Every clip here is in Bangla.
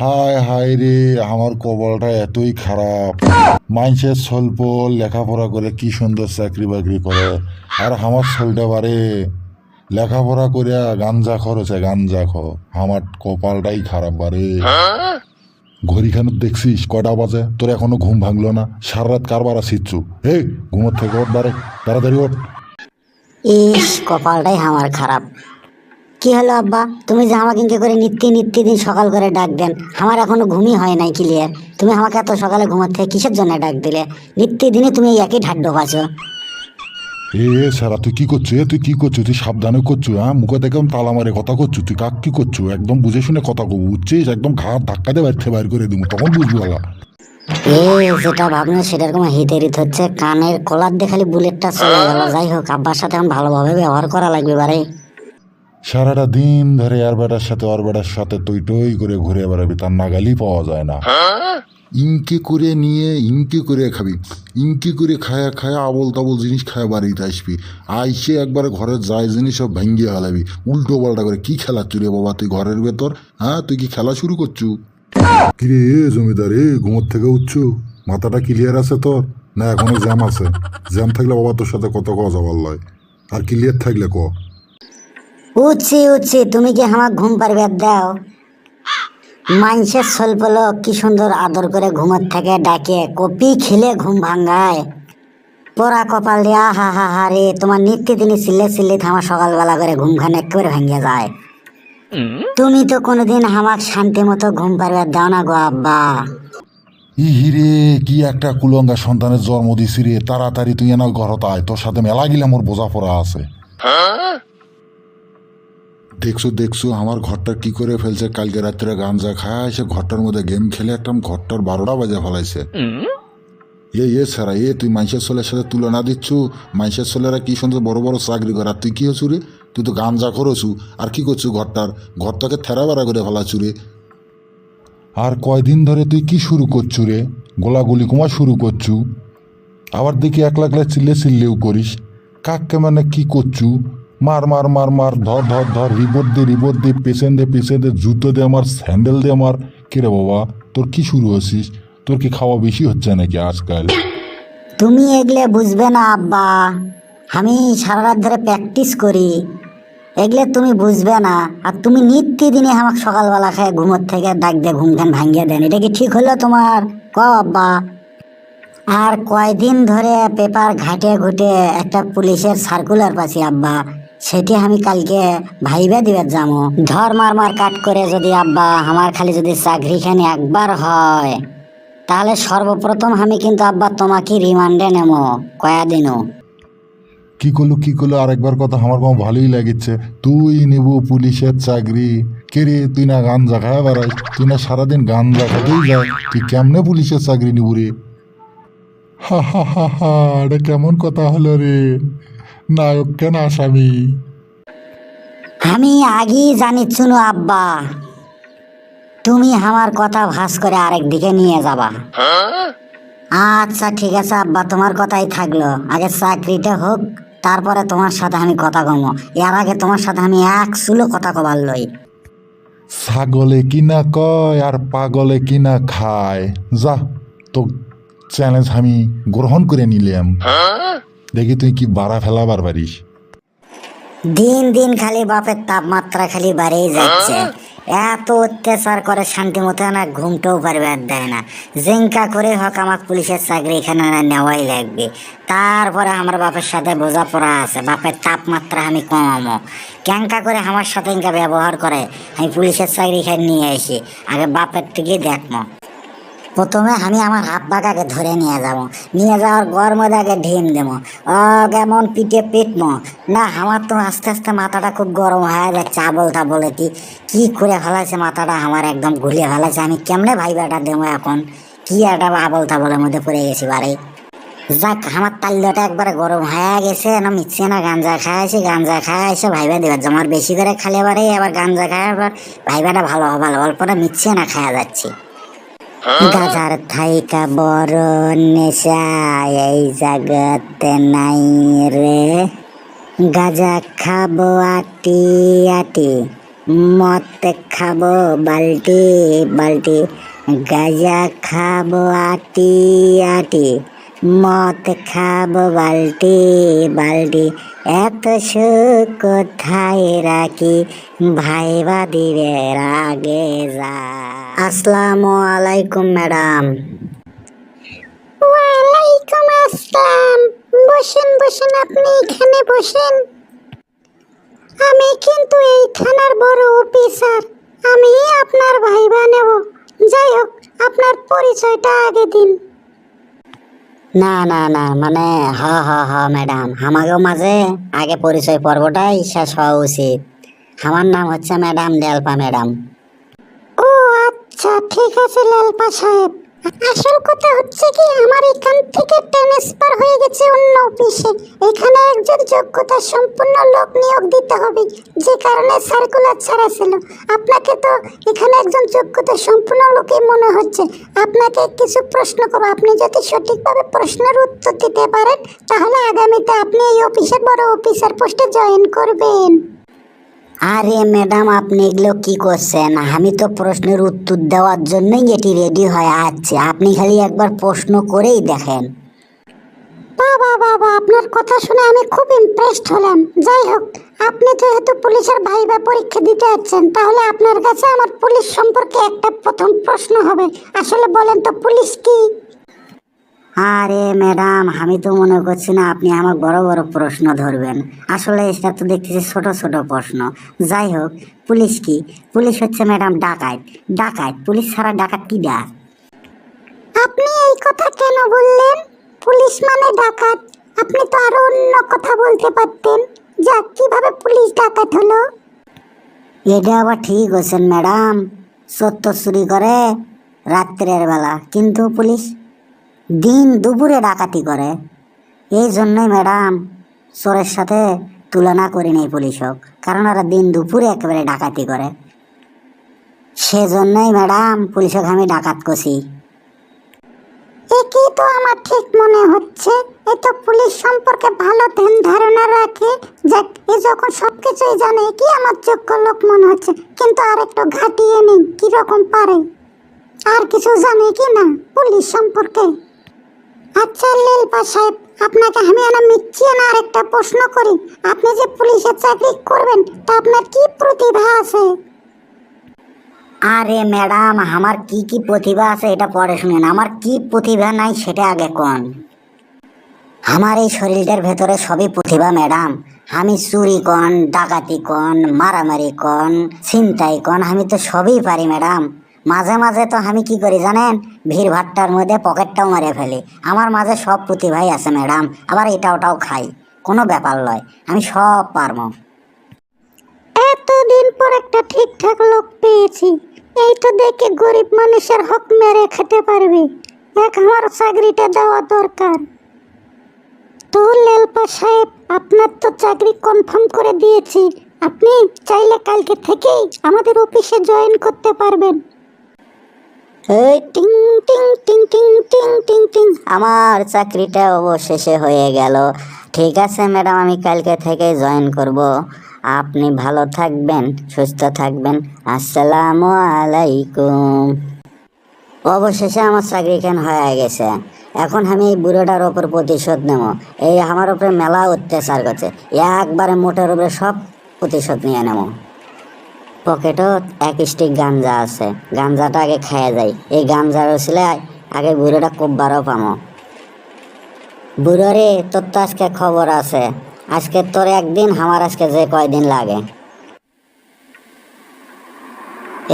হায় হায় রে, আমার কপালটা এতই খারাপ। মানুষের স্বল্প লেখাপড়া করে কি সুন্দর চাকরি বাকরি করে। আর আমার ছেলেটা বারে। লেখাপড়া করে গাঞ্জা খরচে গাঞ্জা খ আমার কপালটাই খারাপ বারে। ঘড়িখানে দেখছিস কটা বাজে? তোর এখনও ঘুম ভাঙলো না। সারা রাত কারবার আসিচ্ছু এই, ঘুমোর থেকে ওঠ বারে। তাড়াতাড়ি ওঠ। ইস, কপালটাই আমার খারাপ। কি হলো আব্বা? তুমি যে আমাকে ইনকে করে নিত্য নিত্য দিন সকাল করে ডাক দেন। আমার এখনও ঘুমই হয় নাই ক্লিয়ার তুমি আমাকে এত সকালে ঘুমার থেকে কিসের জন্য ডাক দিলে? নিত্য দিনে তুমি একই ঢাড্ড পাচ্ছ এ সারা তুই কি করছ? এ তুই কি করছ? তুই সাবধানে করছ হ্যাঁ? মুখে দেখে তালা মারে কথা করছ। তুই কাক কি করছ? একদম বুঝে শুনে কথা কব বুঝছিস? একদম ঘাট ধাক্কা দিয়ে বাইরে বাইর করে দিব তখন বুঝবি বলা এই যেটা ভাবনা সেটার কোনো হিতেরিত হচ্ছে কানের কলার দিয়ে খালি বুলেটটা চলে গেল। যাই হোক আব্বার সাথে এখন ভালোভাবে ব্যবহার করা লাগবে বারে সারাটা দিন ধরে আর বেটার সাথে ওর বেটার সাথে তুই টই করে ঘুরে বেড়াবি, তার নাগালই পাওয়া যায় না। ইনকে করে নিয়ে, ইনকে করে খাবি, ইনকে করে খায়া খায়া আবল তাবল জিনিস খায়া বাড়িতে আসবি। আইসে একবারে ঘরের যায় জিনিস সব ভেঙ্গিয়ে হালাবি উল্টো পাল্টা করে, কি খেলাচ্ছু রে বাবা, তুই ঘরের ভেতর? হ্যাঁ তুই কি খেলা শুরু করছু? কিরে, জমিদার, এ, ঘুমোর থেকে উঠছু? মাথাটা ক্লিয়ার আছে তোর? না, এখনও জ্যাম আছে। জ্যাম থাকলে বাবা তোর সাথে কত কথা যাবার লয় আর ক্লিয়ার থাকলে ক? উঠছি উঠছি তুমি কি আমার ঘুম পারবে দাও। মানুষের স্বল্প লোক কি সুন্দর আদর করে ঘুমার থেকে ডাকে। কপি খেলে ঘুম ভাঙ্গায় পোড়া কপাল দিয়া হা হা হা রে তোমার নিত্য দিনই সিলে সিলে আমার সকালবেলা করে ঘুম খান একেবারে ভেঙে যায়। তুমি তো কোনোদিন আমাক শান্তি মতো ঘুম পারবে দাও না গো আব্বা। ইহিরে কি একটা কুলঙ্গা সন্তানের জন্ম দিছি রে তাড়াতাড়ি তুই এনা ঘরত আয় তোর সাথে মেলা গিলা মোর বোঝাপড়া আছে। দেখছ দেখছ, আমার ঘরটা কি করে ফেলছে? কালকে রাত্রে গাঞ্জা খায় এসে ঘরটার মধ্যে গেম খেলে একটা ঘরটার বারোটা বাজে ফেলাইছে। এ এ, সারা, এ, তুই মাইসের ছেলের সাথে তুলনা দিচ্ছু? মাইসের ছেলেরা কি সুন্দর বড় বড় চাকরি করে? আর তুই কি হচ্ছু রে? তুই তো গাঞ্জা করছু আর কি করছু ঘরটার? ঘরটাকে থেরা বেড়া করে ফেলাছু রে। আর কয়দিন ধরে তুই কি শুরু করছু রে? গোলাগুলি কুমা শুরু করছু। আবার দেখি একলা একলা চিল্লে চিল্লেও করিস। কাককে মানে কি করছু? মার মার মার মার, ধর ধর ধর, রিপোর্ট দে রিপোর্ট দে, পেছন দে পেছন দে, জুতো দে আমার, স্যান্ডেল দে আমার। কিরে বাবা, তোর কি শুরু হচ্ছিস তোর কি খাওয়া বেশি হচ্ছে নাকি আজকাল? তুমি এগলে বুঝবে না, আব্বা। আমি সারা রাত ধরে প্র্যাকটিস করি। এগলে তুমি বুঝবে না। আর তুমি নিত্য দিনে আমাকে সকালবেলা খায় ঘুমোর থেকে ডাক দিয়ে ঘুম ঘান ভাঙিয়ে দেন। এটা কি ঠিক হলো তোমার? ক, আব্বা? আর কয়দিন ধরে পেপার ঘাটে ঘুটে একটা পুলিশের সার্কুলার পাচ্ছি, আব্বা। সেটি আমি কালকে ভাইবে দিবে যাব ধর মার মার কাট করে যদি আব্বা আমার খালি যদি চাকরি খানি একবার হয়, তাহলে সর্বপ্রথম আমি কিন্তু আব্বা তোমাকে রিমান্ডে নেব কয়াদিনও কি করল কি করল? আরেকবার কথা, আমার কোনো ভালোই লাগছে তুই নিব পুলিশের চাকরি। কে রে, তুই না গান জাগায় বেড়াই তুই না সারাদিন গান জাগাতেই যায়? তুই কেমনে পুলিশের চাকরি নিব রে? হা হা হা হা, এটা কেমন কথা হলো রে? নায়ক কেন আসামি? আমি আগেই জানি চুনু আব্বা। তুমি আমার কথা ভাস করে আরেক দিকে নিয়ে যাবা। আচ্ছা ঠিক আছে আব্বা তোমার কথাই থাকল। আগে চাকরিটা হোক তারপরে তোমার সাথে আমি কথা কমো। এর আগে তোমার সাথে আমি এক চুলো কথা কবার লই। ছাগলে কিনা কয় আর পাগলে কিনা খায়। যা তো চ্যালেঞ্জ আমি গ্রহণ করে নিলাম। দেখি তুই কি বাড়া ফেলাবার পারিস দিন দিন খালি বাপের তাপমাত্রা খালি বাড়েই যাচ্ছে। এত অত্যাচার করে শান্তি মতো না ঘুমটাও পারবে আর দেয় না। জিঙ্কা করে হোক আমার পুলিশের চাকরি এখানে না নেওয়াই লাগবে। তারপরে আমার বাপের সাথে বোঝাপড়া আছে। বাপের তাপমাত্রা আমি কমামো ক্যাঙ্কা করে আমার সাথে ইনকা ব্যবহার করে। আমি পুলিশের চাকরি এখানে নিয়ে আসি। আগে বাপের থেকে দেখমো। প্রথমে আমি আমার আব্বাকে ধরে নিয়ে যাব। নিয়ে যাওয়ার আগে ঢিম দেবো। ও কেমন পিঠে পিটমো না, আমার তো আস্তে আস্তে মাথাটা খুব গরম হয়ে যাচ্ছে আবলটা বলে কি কি করে ফেলাইছে মাথাটা? আমার একদম ঘুলিয়ে ফেলাইছে। আমি কেমনে ভাইবাটা দেবো এখন? কি একটা আবল তাবলের মধ্যে পড়ে গেছি বাড়ি। যাক, আমার তাল্যটা একবারে গরম হয়ে গেছে। না মিচ্ছে না, গাঞ্জা খাইছি, গাঞ্জা খাইছে, ভাইবা দেবার আমার বেশি করে খালে বারে আবার গাঞ্জা খায় আবার ভাইবাটা ভালো ভালো, অল্পটা মিচ্ছে না খাওয়া যাচ্ছে। গাজার থাইকা বড় নেশা, এই জগতে নাই রে। গাজা খাব আটি আটি মত খাব বালতি বালতি গাজা খাব আটি আটি মদ খাব বালতি বালতি। এত সুখ কোথায় রাখি? ভাইবা দিবে রাগে যা আসসালামু আলাইকুম, ম্যাডাম। ওয়ালাইকুম আসসালাম। বসেন বসেন, আপনি এখানে বসেন। আমি কিন্তু এই থানার বড় অফিসার। আমি আপনার ভাইবা নেব। যাই হোক, আপনার পরিচয়টা আগে দিন। না না না মানে হ হ হ ম্যাডাম আমাকেও মাঝে আগে পরিচয় পর্বটাই শেষ হওয়া উচিত। আমার নাম হচ্ছে ম্যাডাম লেলপা ম্যাডাম ও আচ্ছা ঠিক আছে ল্যালপা সাহেব। আসল কথা হচ্ছে কি, আমার এখান থেকে ট্রান্সফার হয়ে গেছে অন্য অফিসে এখানে একজন যোগ্যতা সম্পন্ন লোক নিয়োগ দিতে হবে, যে কারণে সার্কুলার ছাড়া ছিল। আপনাকে তো এখানে একজন যোগ্যতা সম্পন্ন লোকই মনে হচ্ছে। আপনাকে কিছু প্রশ্ন করব। আপনি যদি সঠিকভাবে প্রশ্নের উত্তর দিতে পারেন, তাহলে আগামীতে আপনি এই অফিসের বড় অফিসার পোস্টে জয়েন করবেন। আরে ম্যাডাম, আপনি এগুলো কি করছেন? আমি তো প্রশ্নের উত্তর দেওয়ার জন্যই এটি রেডি হয়ে আছে আপনি খালি একবার প্রশ্ন করেই দেখেন। বাবা বাবা, আপনার কথা শুনে আমি খুব ইমপ্রেসড হলাম। যাই হোক, আপনি যেহেতু পুলিশের ভাইবা পরীক্ষা দিতে যাচ্ছেন তাহলে আপনার কাছে আমার পুলিশ সম্পর্কে একটা প্রথম প্রশ্ন হবে। আসলে বলেন তো পুলিশ কি? আরে ম্যাডাম আমি তো মনে করছি না আপনি আমার বড় বড় প্রশ্ন ধরবেন। আসলে এটা তো দেখতেছি ছোট ছোট প্রশ্ন। যাই হোক পুলিশ কি? পুলিশ হচ্ছে ম্যাডাম ডাকাত। ডাকাত? পুলিশ ছাড়া ডাকাত কি ডাক? আপনি এই কথা কেন বললেন? পুলিশ মানে ডাকাত। আপনি তো আরও অন্য কথা বলতে পারতেন। যা কীভাবে পুলিশ ডাকাত হলো? এটা আবার ঠিক হয়েছেন ম্যাডাম। সত্য চুরি করে রাত্রের বেলা। কিন্তু পুলিশ? দিন দুপুরে ডাকাতি করে। এই জন্যই ম্যাডাম চোরের সাথে তুলনা করি নেই পুলিশ হোক, কারণ ওরা দিন দুপুরে একেবারে ডাকাতি করে। সেজন্যই ম্যাডাম পুলিশকে আমি ডাকাত কষি একই তো আমার ঠিক মনে হচ্ছে। এ তো পুলিশ সম্পর্কে ভালো ধ্যান ধারণা রাখে। যে এ যখন সবকিছুই জানে কি আমার যোগ্য লোক মনে হচ্ছে। কিন্তু আর একটু ঘাটিয়ে নেই কীরকম পারে? আর কিছু জানে কি না পুলিশ সম্পর্কে? আচ্ছা লীলপা সাহেব, আপনাকে আমি আনা মিচ্ছি না আরেকটা প্রশ্ন করি। আপনি যে পুলিশের চাকরি করবেন, তা আপনার কি প্রতিভা আছে? আরে ম্যাডাম, আমার কি কি প্রতিভা আছে এটা পরে শুনেন। আমার কি প্রতিভা নাই সেটা আগে কোন? আমার এই শরীরটার ভেতরে সবই প্রতিভা ম্যাডাম। আমি চুরি কন, ডাকাতি কন, মারামারি কন, ছিনতাই কন, আমি তো সবই পারি ম্যাডাম। মাঝে মাঝে তো আমি কি করি জানেন? ভিড় ভাট্টার মধ্যে পকেটটাও মারে ফেলি। আমার মাঝে সব প্রতিভাই আছে, ম্যাডাম। আবার এটা ওটাও খাই। কোনো ব্যাপার নয় আমি সব পারব। এতদিন পর একটা ঠিকঠাক লোক পেয়েছি। এই তো দেখে গরিব মানুষের হক মেরে খেতে পারবে। এক আমার চাকরিটা দেওয়া দরকার। তো লেলপা সাহেব, আপনার তো চাকরি কনফার্ম করে দিয়েছি। আপনি চাইলে কালকে থেকেই আমাদের অফিসে জয়েন করতে পারবেন। টিং টিং টিং টিং টিং টিং টিং। আমার চাকরিটা অবশেষে হয়ে গেল। ঠিক আছে, ম্যাডাম, আমি কালকে থেকে জয়েন করব। আপনি ভালো থাকবেন, সুস্থ থাকবেন। আসসালামু আলাইকুম। অবশেষে আমার চাকরি কেন হয়ে গেছে? এখন আমি এই বুড়োটার ওপর প্রতিশোধ নেব। এই আমার উপরে মেলা অত্যাচার করছে। একবারে মোটের উপরে সব প্রতিশোধ নিয়ে নেব। পকেটও এক স্টিক গাঞ্জা আছে। গাঞ্জাটা আগে খাইয়া যাই। এই গাঞ্জার ছিল আগে বুড়োটা কোববারও পামো। বুড়ো রে তোর তো আজকে খবর আছে। আজকে তোর একদিন আমার আজকে যে কয়দিন লাগে?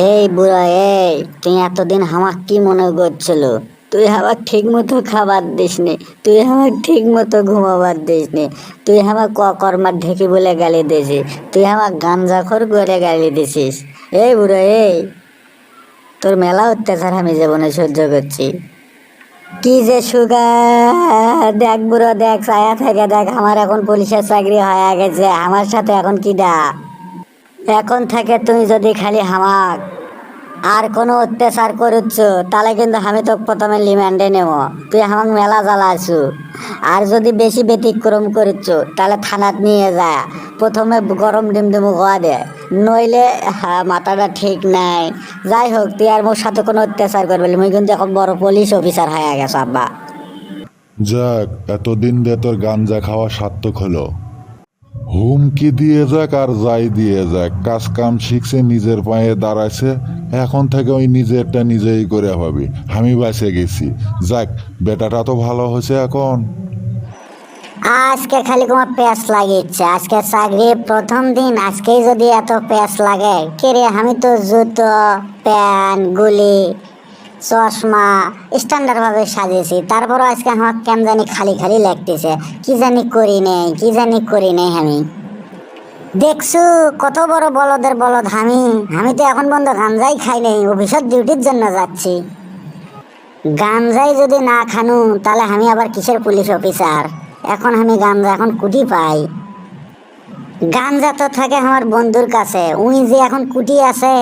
এই বুড়া এই, তুই এতদিন আমার কি মনে করছিল তুই আমার ঠিক মতো খাবার দিসনি। তুই আমার ঠিক মতো ঘুমাবার দিস নে তুই আমার কর্মার ঢেকি বলে গালি দিছিস তুই আমার গাঞ্জাখর করে গালি দিছিস এই বুড়ো, এই। তোর মেলা অত্যাচার আমি জীবনে সহ্য করছি। কি যে সুগার। দেখ বুড়ো, দেখ, ছায়া থেকে দেখ, আমার এখন পুলিশের চাকরি হয়ে গেছে। আমার সাথে এখন কি ডা? এখন থেকে তুই যদি খালি হামাক। আর কোনো অত্যাচার করুচ্ছ, তাহলে কিন্তু আমি তো প্রথমে লিমান্ডে নেব। তুই আমাকে মেলা জ্বালাছু আর যদি বেশি ব্যতিক্রম করুচ্ছ, তাহলে থানাত নিয়ে যা। প্রথমে গরম ডিম ডিমু গোয়া দে। নইলে মাথাটা ঠিক নাই। যাই হোক, তুই আর মোর সাথে কোনো অত্যাচার করবি। মুই কিন্তু এখন বড় পুলিশ অফিসার হয়ে গেছে, আব্বা। যাক, এতদিন দিয়ে তোর গাঞ্জা খাওয়া সার্থক হলো। হুমকি দিয়ে যাক আর যাই দিয়ে যাক কাজ কাম শিখছে, নিজের পায়ে দাঁড়াইছে, এখন থেকে ওই নিজেরটা নিজেই করে পাবি আমি বাঁচে গেছি। যাক, বেটাটা তো ভালো হয়েছে এখন। আজকে খালি তোমার প্যাস লাগিয়েছে আজকে চাকরি প্রথম দিন, আজকেই যদি এত প্যাস লাগে কে রে আমি তো জুতো, প্যান্ট, গুলি চশমা স্ট্যান্ডার্ড ভাবে সাজিয়েছি। তারপরও আজকে আমার কেন জানি খালি খালি লাগতেছে। কি জানি করি নেই কি জানি করি নেই আমি। দেখছু, কত বড় বলদের বলদ আমি। আমি তো এখন বন্ধ গাঞ্জাই খাই নেই অফিসের ডিউটির জন্য যাচ্ছি। গাঞ্জাই যদি না খানু, তাহলে আমি আবার কিসের পুলিশ অফিসার এখন আমি গাঞ্জা এখন কুটি পাই। গাঞ্জা তো থাকে আমার বন্ধুর কাছে, উনি যে এখন কুটি আছে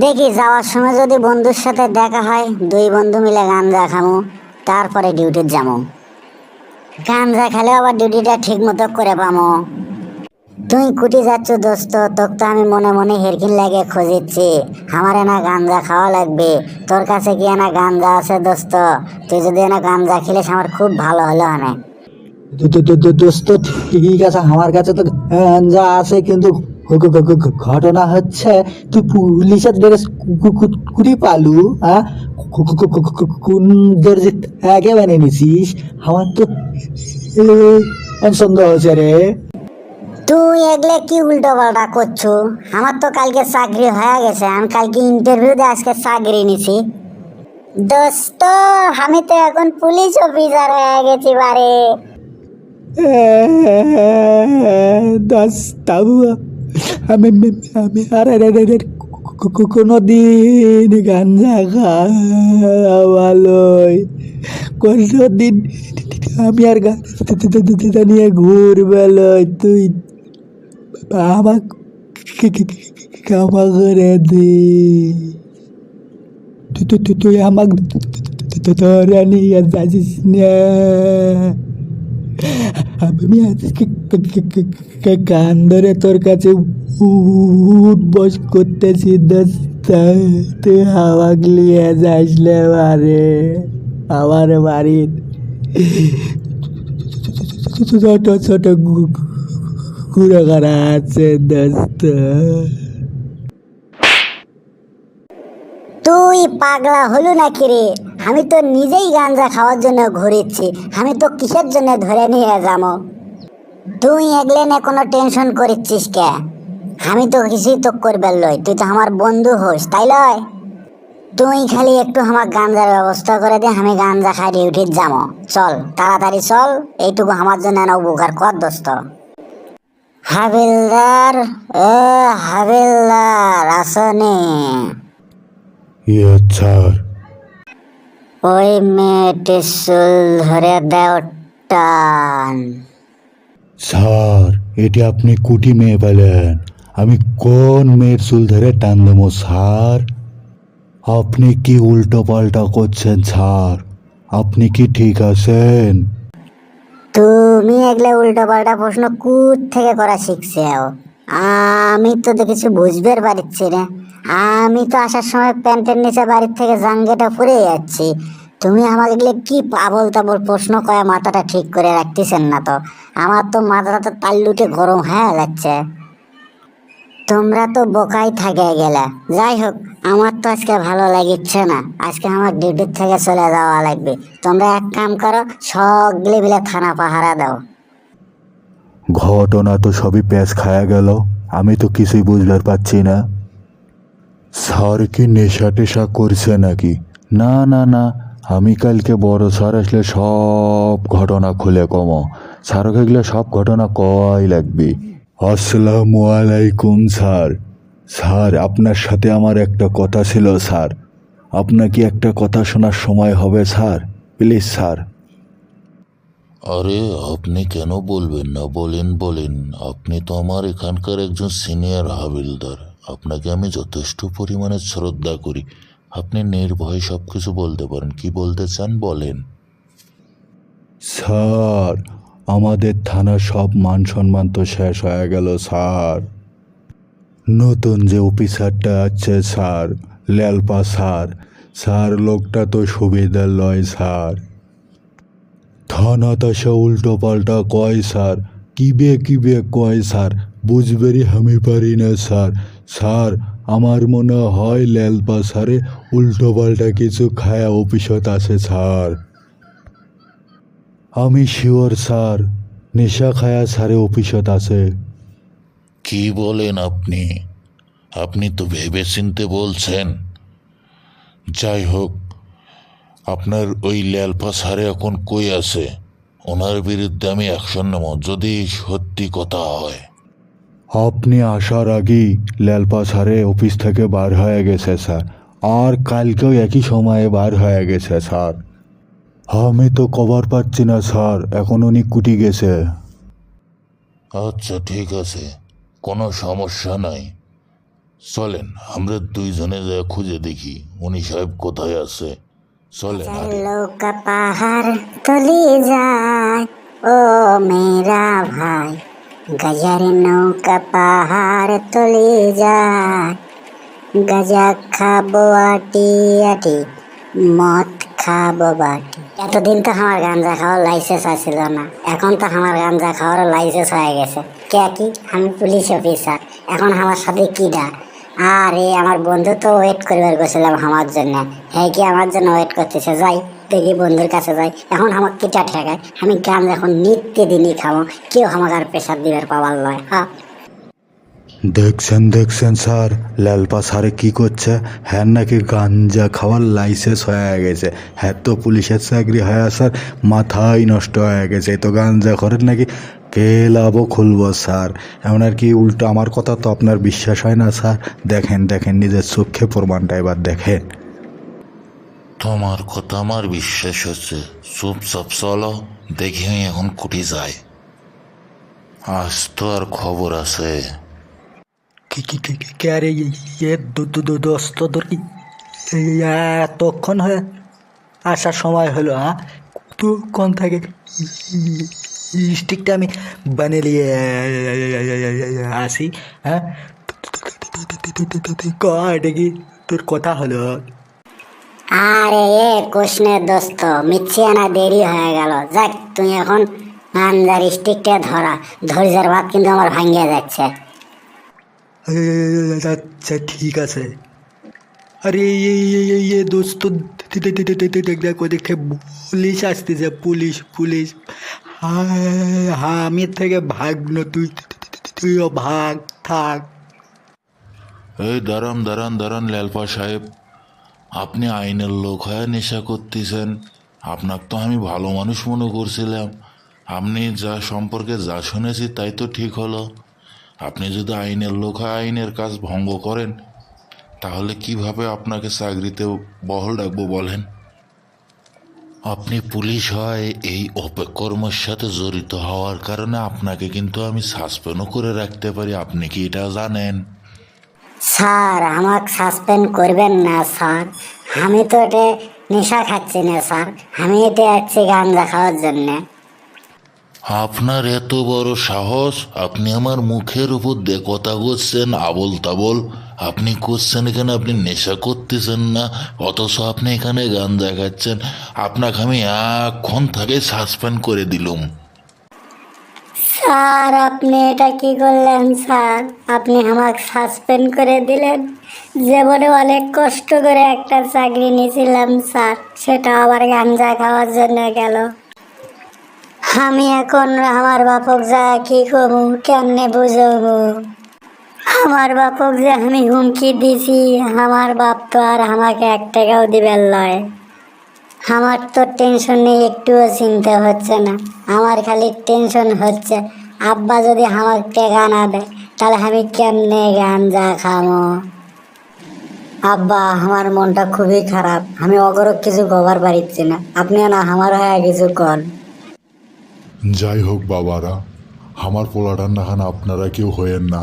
দেখি, যাওয়ার সময় যদি বন্ধুর সাথে দেখা হয়, দুই বন্ধু মিলে গাঞ্জা খামু, তারপরে ডিউটির যাব গাঞ্জা খেলে আবার ডিউটিটা ঠিক মতো করে পামো। তুই কুটি যাচ্ছ, দোস্ত তোকে তো আমি মনে মনে হেরকিন লাগে খুঁজিচ্ছি। আমার এনা গাঞ্জা খাওয়া লাগবে। তোর কাছে কি এনা গাঞ্জা আছে, দোস্ত? তুই যদি এনা গাঞ্জা খেলিস, আমার খুব ভালো হলো দো- দোস্ত ঠিক আছে, আমার কাছে তো গাঞ্জা আছে, কিন্তু ঘটনা হচ্ছে তুই পুলিশের ড্রেস কুড়ি পালু হ্যাঁ কু- কু- কু- কু- কু- কোন দর্জে আগে বানিয়ে নিছিস আমার তো সন্দেহ হচ্ছে রে। তুই এগলে কি উল্টো পাল্টা করছ? আমার তো কালকে চাকরি হয়ে গেছে আমি কালকে ইন্টারভিউ দিয়ে আজকে চাকরি নিছি। দোস্ত আমি তো এখন পুলিশ অফিসার হয়ে গেছি বারে। দাস তাবু আমি আমি- আর কোনো দিন গাঞ্জা খাওয়ালোই কোনো দিন আমি আর গাঞ্জা নিয়ে ঘুরবে লই তুই আমাকে ক্ষমা করে দি তুই- তুই আমাকে ধরে নিয়ে যাচ্ছিস না আমি আজকে কান ধরে তোর কাছে উঠ বস করতেছি তুই হাওয়াক লিয়ে যাইসলে বারে আমার বাড়ির ছোট ছোট ঘুরে করা আছে দোস্ত তুই পাগলা হলো নাকি রে? আমি তো নিজেই গাঞ্জা খাওয়ার জন্য ঘুরেছি। আমি তো কিসের জন্য ধরে নিয়ে যাব? তুই এগলে না কোনো টেনশন করিচ্ছিস কে? আমি তো কিছুই তো করবে লই। তুই তো আমার বন্ধু হোস, তাই লয়? তুই খালি একটু আমার গাঞ্জার ব্যবস্থা করে দে, আমি গাঞ্জা খাই ডিউটি যাব। চল, তাড়াতাড়ি চল, এইটুকু আমার জন্য না উপকার কর দোস্ত। হাবিলদার, এ হাবিলদার আসনে ইয়ে স্যার ওই মেয়েটির চুল ধরে দেও টান স্যার এটি আপনি কুটি মেয়ে পেলেন আমি কোন মেয়ের চুল ধরে টান দেবো স্যার? আপনি কি উল্টো পাল্টা করছেন স্যার? আপনি কি ঠিক আছেন? তুমি এগুলো উল্টো পাল্টা প্রশ্ন কুত থেকে করা শিখছে। আমি তো কিছু বুঝবে পারছি না। আমি তো আসার সময় প্যান্টের নিচে বাড়ির থেকে জাঙ্গেটা পরে যাচ্ছি। তুমি আমাকে এগুলো কি পাবল তাবল প্রশ্ন কয়ে মাথাটা ঠিক করে রাখতেছেন না তো? আমার তো মাথাটা তো তাল্লুটে গরম হয়ে যাচ্ছে। তোমরা তো বোকাই থাকে গেলে। যাই হোক, আমার তো আজকে ভালো লাগিচ্ছে না। আজকে আমার ডিউটির থেকে চলে যাওয়া লাগবে। তোমরা এক কাম করো সগলে মিলে থানা পাহারা দাও। ঘটনা তো সবই প্যাঁচ খায়া গেল। আমি তো কিছুই বুঝতে পারছি না। স্যার কি নেশা টেশা করছে নাকি? না না না। আমি কালকে বড় স্যার আসলে সব ঘটনা খুলে কম। স্যারকে গেলে সব ঘটনা কয় লাগবে? আসসালামু আলাইকুম, স্যার। স্যার, আপনার সাথে আমার একটা কথা ছিল, স্যার। আপনার কি একটা কথা শোনার সময় হবে, স্যার। Please, sir. আরে, আপনি কেন বলবেন না? বলেন বলেন। আপনি তো আমার এখানকার একজন সিনিয়র হাবিলদার। আপনাকে আমি যথেষ্ট পরিমাণে শ্রদ্ধা করি। আপনি নির্ভয়ে সব কিছু বলতে পারেন। কি বলতে চান, বলেন। স্যার, আমাদের থানার সব মান সম্মান তো শেষ হয়ে গেল, স্যার। নতুন যে অফিসারটা আছে, স্যার ল্যালপা স্যার স্যার, লোকটা তো সুবিধার লয়, স্যার। থানাতে সে উল্টো পাল্টা কয়, স্যার। কিবে কিবে কয়, স্যার? বুঝবেরই আমি পারি না, স্যার। স্যার, আমার মনে হয় লেলপা স্যারে উল্টো পাল্টা কিছু খায়া অফিসত আছে, স্যার। আমি শিওর, স্যার, নেশা খায়া স্যারে অফিসত আছে। কি বলেন আপনি? আপনি তো ভেবে চিনতে বলছেন। যাই হোক, আপনার ওই ল্যালপা সারে এখন কই আছে? ওনার বিরুদ্ধে আমি অ্যাকশন নেব যদি সত্যি কথা হয়। আপনি আসার আগেই লেলপা স্যারে অফিস থেকে বার হয়ে গেছে স্যার। আর কালকেও একই সময়ে বার হয়ে গেছে স্যার। আমি তো কভার পাচ্ছি না স্যার। এখন উনি কুটি গেছে। আচ্ছা ঠিক আছে। কোনো সমস্যা নাই। চলেন আমরা দুইজনে যা খুঁজে দেখি। উনি সাহেব কোথায় আছে? চলেন নৌকা পাহাড় তলি যায়। ও মেরা ভাই। গজার নৌকা পাহাড় তলি যায় গজা খাব আটি আটি, মদ খাব বাটি। এতদিন তো আমার গাঞ্জা খাওয়ার লাইসেন্স আছিল না। এখন তো আমার গাঞ্জা খাওয়ার লাইসেন্স হয়ে গেছে। কে কি? আমি পুলিশ অফিসার এখন আমার সাথে কি ডা আরে, আমার বন্ধু তো ওয়েট করবার গেছিলাম আমার জন্য। হ্যাঁ কি আমার জন্য ওয়েট করতেছে? যাই। দেখি বন্ধুর কাছে যাই, এখন আমার কিটা ঠেকায়? আমি গান এখন নিত্য দিনই খাব কেউ আমাকে আর প্রেশার দিবার পাওয়ার নয় হ্যাঁ দেখছেন দেখছেন স্যার, লালপা স্যারে কি করছে? হ্যাঁ নাকি গাঞ্জা খাওয়ার লাইসেন্স হয়ে গেছে। হ্যাঁ তো পুলিশের চাকরি হয়ে স্যার মাথাই নষ্ট হয়ে গেছে। তো গাঞ্জা করেন নাকি কে কেলাবো খুলবো স্যার। এমন আর কি উল্টো আমার কথা তো আপনার বিশ্বাস হয় না স্যার? দেখেন দেখেন, নিজের চোখে প্রমাণটা এবার দেখেন। তোমার কথা আমার বিশ্বাস হচ্ছে চুপচাপ চলো দেখি এখন কুটি যায় আজ তো আর খবর আছে ইয়ে এতক্ষণ হয়ে আসার সময় হলো হ্যাঁ তুই কোন থেকে স্টিকটা আমি বানিয়ে নিয়ে আসি হ্যাঁ কি তোর কথা হলো আরে এ কোশনে দোস্ত মিছি আনা দেরি হয়ে গেল। যাক তুই এখন মানজার স্টিকটা ধরা। ধৈর্যের ভাত কিন্তু আমার ভাঙ্গে যাচ্ছে। আচ্ছা, আচ্ছা ঠিক আছে। আরে ইয়ে দোস্ত দেখো দেখে পুলিশ আসতেছে পুলিশ পুলিশ। হ্যাঁ, হ্যাঁ আমি থেকে ভাগ না তুই তুইও ভাগ থাক। এই দাঁড়ান দাঁড়ান দাঁড়ান লালপা সাহেব। আপনি আইনের লোক হয়ে নেশা করতেছেন। আপনার তো আমি ভালো মানুষ মনে করছিলাম। আপনি যা সম্পর্কে যা শুনেছি তাই তো ঠিক হলো। আপনি যদি আইনের লোক হয়ে আইনের কাজ ভঙ্গ করেন, তাহলে কীভাবে আপনাকে চাকরিতে বহল রাখব বলেন? আপনি পুলিশ হয় এই অপকর্মের সাথে জড়িত হওয়ার কারণে আপনাকে কিন্তু আমি সাসপেন্ডও করে রাখতে পারি। আপনি কি এটা জানেন? স্যার, আমাকে সাসপেন্ড করবেন না, স্যার। আমি তো এটা নেশা খাচ্ছি না, স্যার। আমি এটা যাচ্ছি গাঞ্জা খাওয়ার জন্যে। আপনার এত বড় সাহস, আপনি আমার মুখের উপর দিয়ে কথা করছেন আবল তাবল আপনি করছেন এখানে, আপনি নেশা করতেছেন না, অথচ আপনি এখানে গান দেখাচ্ছেন। আপনাকে আমি এক্ষণ থেকে সাসপেন্ড করে দিলুম। স্যার, আপনি এটা কি করলেন স্যার? আপনি আমাকে সাসপেন্ড করে দিলেন। জীবনে অনেক কষ্ট করে একটা চাকরি নিয়েছিলাম স্যার, সেটা আবার গাঞ্জা খাওয়ার জন্য গেল। আমি এখন আমার বাপক যা কি করব, কেমনে বুঝব? আমার বাপক যে আমি হুমকি দিছি, আমার বাপ তো আর আমাকে এক টাকাও দিবেন লয় আমার তো টেনশন নেই, একটুও চিন্তা হচ্ছে না। আমার খালি টেনশন হচ্ছে আব্বা যদি আমার টেকা না দেয়, তাহলে আমি কেমনে গাঞ্জা খামো? আব্বা, আমার মনটা খুবই খারাপ। আমি অগরক কিছু কভার পারিচ্ছি না। আপনি না, আমার হয়ে কিছু কর যাই হোক বাবারা, আমার পোলাটার নাখান আপনারা কেউ হয়েন না।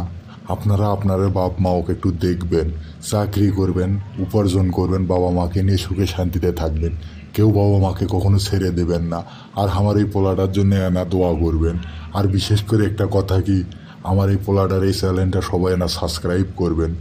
আপনারা আপনাদের বাপ মা ওকে একটু দেখবেন, চাকরি করবেন, উপার্জন করবেন, বাবা মাকে নিয়ে সুখে শান্তিতে থাকবেন। কেউ বাবা মাকে কখনো ছেড়ে দেবেন না। আর আমার এই পোলাটার জন্য এনা দোয়া করবেন। আর বিশেষ করে একটা কথা কি, আমার এই পোলাটার এই চ্যানেলটা সবাই না সাবস্ক্রাইব করবেন।